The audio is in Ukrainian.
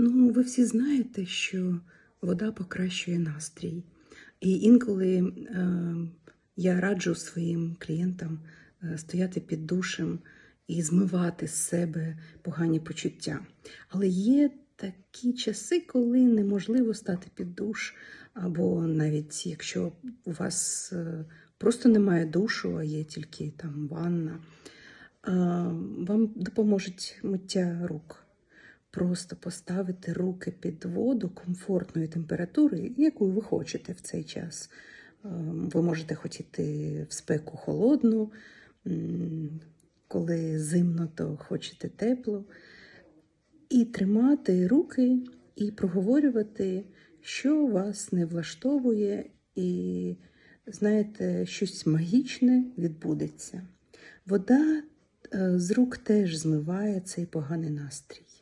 Ну, ви всі знаєте, що вода покращує настрій. І інколи е, я раджу своїм клієнтам е, стояти під душем і змивати з себе погані почуття. Але є такі часи, коли неможливо стати під душ, або навіть якщо у вас е, просто немає душу, а є тільки там ванна, е, вам допоможуть миття рук. Просто поставити руки під воду комфортної температури, яку ви хочете в цей час. Е, Ви можете хотіти в спеку холодну, коли зимно, то хочете тепло. І тримати руки і проговорювати, що вас не влаштовує, і знаєте, щось магічне відбудеться. Вода е, з рук теж змиває цей поганий настрій.